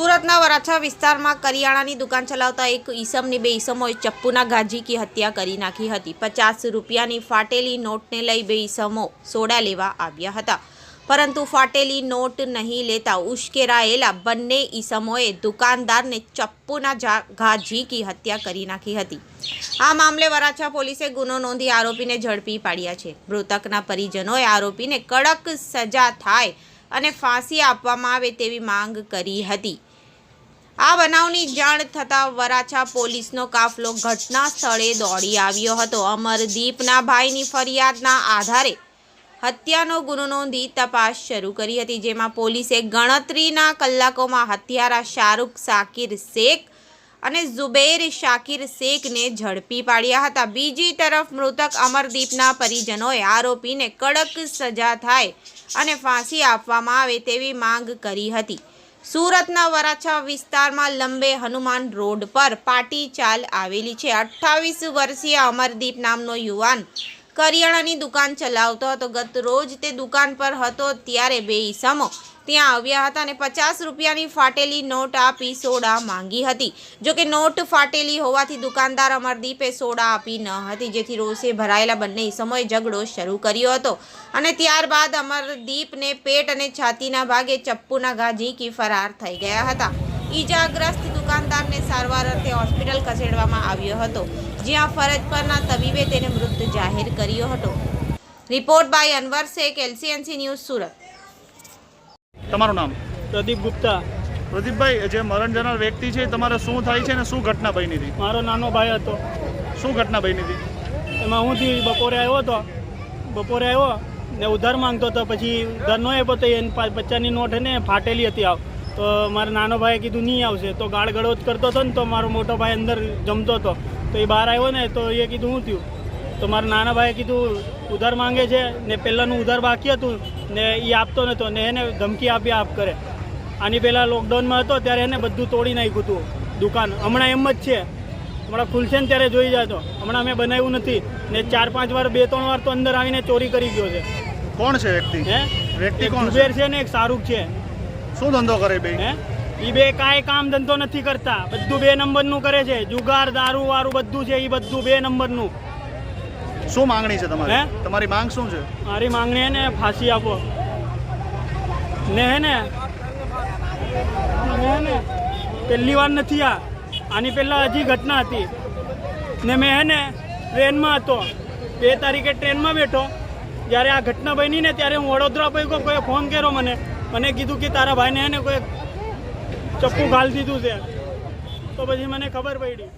સુરતના વરાછા વિસ્તારમાં કરિયાણાની દુકાન ચલાવતા એક ઈસમની બે ઈસમોએ ચપ્પુના ગાજીકી હત્યા કરી નાખી હતી. પચાસ રૂપિયાની ફાટેલી નોટને લઈ બે ઈસમો સોડા લેવા આવ્યા હતા. પરંતુ ફાટેલી નોટ નહીં લેતા ઉશ્કેરાયેલા બંને ઈસમોએ દુકાનદારને ચપ્પુના ઘા ઝીકી હત્યા કરી નાખી હતી. આ મામલે વરાછા પોલીસે ગુનો નોંધી આરોપીને ઝડપી પાડ્યા છે. મૃતકના પરિજનોએ આરોપીને કડક સજા થાય અને ફાંસી આપવામાં આવે તેવી માંગ કરી હતી. આ બનાવની જાણ થતાં વરાછા પોલીસનો કાફલો ઘટના સ્થળે દોડી આવ્યો હતો. અમરદીપના ભાઈની ફરિયાદના આધારે હત્યાનો ગુનો નોંધી તપાસ શરૂ કરી હતી, જેમાં પોલીસે ગણતરીના કલાકોમાં હત્યારા શાહરૂખ સાકિર શેખ અને ઝુબેર શાકિર શેખને ઝડપી પાડ્યા હતા. બીજી તરફ મૃતક અમરદીપના પરિજનોએ આરોપીને કડક સજા થાય અને ફાંસી આપવામાં આવે તેવી માંગ કરી હતી. સુરતના વરાછા વિસ્તારમાં લંબે હનુમાન રોડ પર પાટી ચાલ આવેલી છે. અઠ્ઠાવીસ વર્ષીય અમરદીપ નામનો યુવાન કરિયાણાની દુકાન ચલાવતો હતો. ગત રોજ તે દુકાન પર હતો, ત્યારે બે ઈસમો ત્યાં આવ્યા હતા અને પચાસ રૂપિયાની ફાટેલી નોટ આપી સોડા માંગી હતી. જોકે નોટ ફાટેલી હોવાથી દુકાનદાર અમરદીપે સોડા આપી ન હતી, જેથી રોષે ભરાયેલા બંને સમયે ઝઘડો શરૂ કર્યો હતો. અને ત્યારબાદ અમરદીપને પેટ અને છાતીના ભાગે ચપ્પુના ઘા ઝીંકી ફરાર થઈ ગયા હતા. ઈજાગ્રસ્ત દુકાનદારને સારવાર અર્થે હોસ્પિટલ ખસેડવામાં આવ્યો હતો, જ્યાં ફરજ પરના તબીબે તેને મૃત જાહેર કર્યો હતો. Report by Anwar Shaikh, LCNC news Surat. તમારું નામ? પ્રદીપ ગુપ્તા. પ્રદીપભાઈ જે મરણ જનાર વ્યક્તિ છે તમારે શું થાય છે ને શું ઘટના બની હતી? મારો નાનો ભાઈ હતો. શું ઘટના બની હતી? એમાં હું થયું બપોરે આવ્યો હતો. બપોરે આવ્યો ને ઉધાર માંગતો હતો. પછી ઉધાર ન આપ્યો તો એને પચાસની નોટ ને ફાટેલી હતી આવ. તો મારા નાનો ભાઈએ કીધું નહીં આવશે. તો ગાળ જ કરતો હતો ને તો મારો મોટો ભાઈ અંદર જમતો હતો. તો એ બહાર આવ્યો ને તો એ કીધું હું થયું? તો મારા નાના ભાઈએ કીધું ઉધાર માંગે છે ને પહેલાંનું ઉધાર બાકી હતું. ને એ આપતો નહોતો ને એને ધમકી આપી આપ કરે. આની પહેલાં લોકડાઉનમાં હતો ત્યારે એને બધું તોડી નાખ્યું હતું દુકાન. હમણાં એમ જ છે. હમણાં ખુલશે ને ત્યારે જોઈ જાજો. હમણાં મેં બનાવ્યું નથી. ને ચાર પાંચ વાર બે ત્રણ વાર તો અંદર આવીને ચોરી કરી ગયો છે. કોણ છે વ્યક્તિ? હે? વ્યક્તિ કોણ છે? ને એક શાહરૂખ છે. શું ધંધો કરે બે? હે? એ બે કાંઈ કામ ધંધો નથી કરતા. બધું બે નંબરનું કરે છે. જુગાર દારૂ વારું બધું છે એ બધું બે નંબરનું. શું માંગણી છે તમારી? તમારી માંગ શું છે? મારી માંગણી હે ને ફાંસી આપો. ને હે ને પહેલી વાર નથી આ. આની પહેલાં હજી ઘટના હતી. ને મેં હે ને ટ્રેનમાં હતો. બે તારીખે ટ્રેનમાં બેઠો. જ્યારે આ ઘટના બની ને ત્યારે હું વડોદરા પહોંચ્યો કોઈ ફોન કર્યો મને. મને કીધું કે તારા ભાઈને હે ને કોઈ ચપ્પુ ઘાલ દીધું છે. તો પછી મને ખબર પડી.